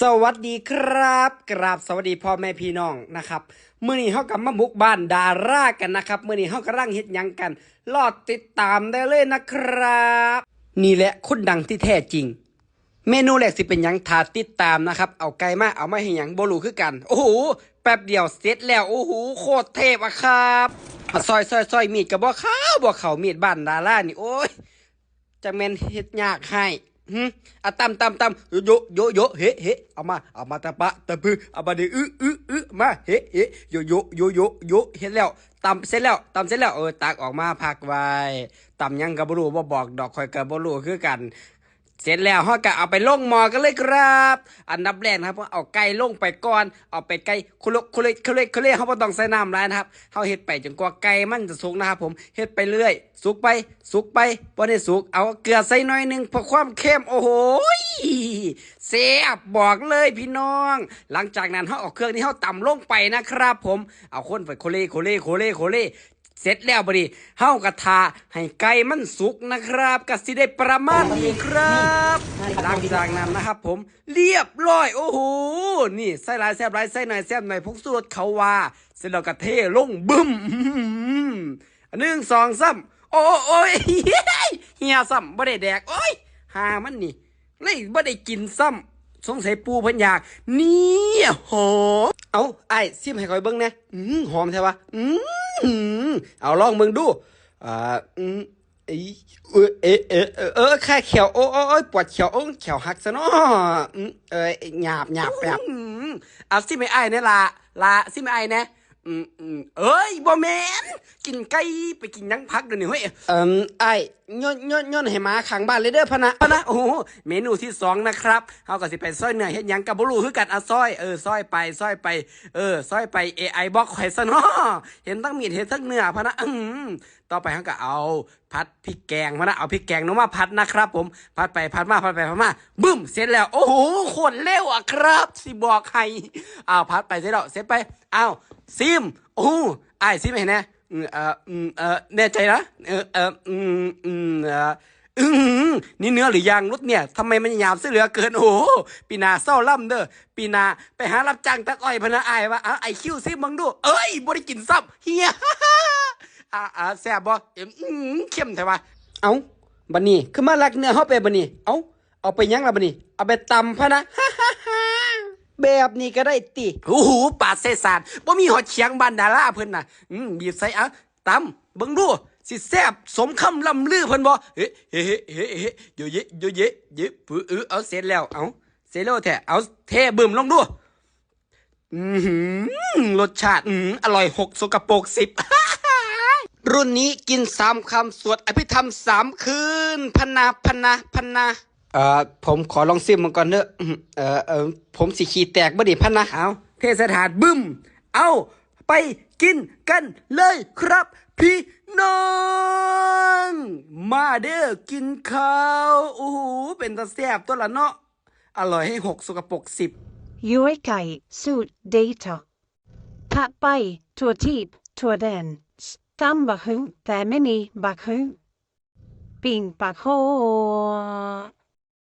สวัสดีครับ กราบสวัสดีพ่อแม่พี่น้องนะครับมื้อนี้เฮากับมาบุกบ้านดารากันนะครับมื้อนี้เฮากำลังเฮ็ดยังกัน รอดติดตามได้เลยนะครับ นี่แหละคนดังที่แท้จริง เมนูแรกสิเป็นยังถาติดตามนะครับ เอาไก่มาเอาไมาให้หยังบ่รู้คือกัน โอ้โหแป๊บเดียวเสร็จแล้วโอ้โหโคตรเทพอะครับซอยซอยซอยมีดกับบ่เข้าวบ่เขามีดบ้านดารานี่โอ้ยจะแม่นเฮ็ดยากให้ หึอะตำตำตำโยโยโยเฮเฮเอามาเอามาตะปะตะพือเอามาดิอื้ออื้อึมาเฮเฮโยโยโยโยโยเห็นแล้วตำเสร็จแล้วตำเสร็จแล้วเออตักออกมาพักไว้ตำหยังก็บ่รู้บ่บอกดอกข่อยก็บ่รู้คือกัน เสร็จแล้วเฮาก็เอาไปลงหมอกันเลยครับ อันดับแรกนะครับเอาไก่ลงไปก่อน เอาไปไก่คุลคุเลคุเลคุเลเฮาบ่ต้องใส่น้ำหลายนะครับเฮาเฮ็ดไปจนกว่าไก่มันจะสุกนะครับผมเฮ็ดไปเรื่อย สุกไปสุกไปบ่ได้สุก เอาเกลือใส่น่อยหนึงเพื่อความเค็มโอ้โหยแซ่บบอกเลยพี่น้อง หลังจากนั้นเฮาเอาเครื่องที่เฮาต่ำลงไปนะครับ ผมเอาคนไปโคเลโคเลโคเลโคเล เสร็จแล้วบดีเฮากระทาให้ไก่มันสุกนะครับก็สิได้ประมาณนี้ครับหลังจากนั้นนะครับผมเรียบร้อย โอ้โห นี่ใส่หลายแซ่บลายใส่หน่อยแซ่บหน่อยพกสูตรเขาว่า เสร็จแล้วก็เทลงบึ้มอันหนึ่งสองสามโอ้โอ้ยเฮียซ้ำบ่ได้แดก โอ้ยหามันนี่เลยบ่ได้กินซ้ำสงสัยปูพันยากเนี่ยหอมเอาไอ้ซิมให้คอยเบิ้งนะอืมหอมใช่ปะอืม เอาลองมึงดูอ่าอืมเอยเอเอะเอเออเออแค่เขียวโอ้ยปวดเขียวโอ้เขียวหักซะเนาะอืมเออหยาบหยาบแบบอืมเอาซิไม่ไอ้เนี่ยละละซิไม่ไอ้นะอืมอืมเอ้ยบ่แมนกินไก่ไปกินยังพักเดี๋ยวนี้เฮ้ยอืมไอ้ย่นย่นย่นให้หมาขังบ้านเลยเด้อพะนะพะนะโอ้โหเมนูที่สองนะครับเฮาก็สิไปซอยเนื้อเฮ็ดหยังกับบ่รู้คือกันอะซอยเออซอยไปซอยไปเออซอยไป AI บล็อกข่อยซะเนาะเห็นทั้งมีดเห็นทั้งเนื้อพะนะอืมต่อไปเฮาก็เอาผัดพริกแกงพะนะเอาพริกแกงลงมาผัดนะครับ ผมผัดไปผัดมาผัดไปผัดมาบึ้มเสร็จแล้ว โอ้โหโคตรเร็วอะครับสิบอกให้อ้าวผัดไปเสร็จแล้วเสร็จไปอ้าวซิมโอ้ไอ้ซิมเห็นไหม แน่ใจนะเออเอออืมอืมอืมนี่เนื้อหรือยางรถเนี่ยทำไมมันหยาบเสียเหลือเกินโอ้ปีนาเศร้าล่ำเด้อปีนาไปหารับจ้างตักอ้อยพนะอายวะอะไอคิวซิมึงดู เอ้ยบ่ได้กินซ้ำเฮียอ่าอ่าแซ่บบ่เอ็มเข้มแท้วะเอ้าบัดนี้คือมาลักเนื้อเฮาไปบัดนี้เอ้าเอาไปยังละบัดนี้เอาไปตำพะนะ แบบนี้ก็ได้ติโอ้โหปาดเสสารบ่มีหอดเฉียงบานดาราเพิ่นน่ะ อืมบีบใส่อะตำเบิ่งดูสิแซบสมคำลำลือเพิ่นบ่เฮ้เฮ้เฮ้เฮ้เยเยโยเยเยปื้อเออเอาเสร็จแล้วเอาเสร็จแล้วแท้เอาเทบึมลงดูอือหือรสชาติอืออร่อยหกสกปรกสิบรุ่นนี้กินสามคำสวดอภิธรรมสามคืนพนาพนาพนา เอ่อผมขอลองซิมมันก่อนเนอะอื้อเอ่อเอ่อผมสิขี้แตกบ่ดิพนาเอาเทศถานบึ้ม เอาไปกินกันเลยครับ พี่น้อง มาเด้อกินข้าวโอ้โหเป็นตาแซ่บตัวละเนาะอร่อยให้หกสกปรกสิบ Uikai suit data. Pat bay, tua deep, tua den. Stam bahu, their mini bahu. Being baho.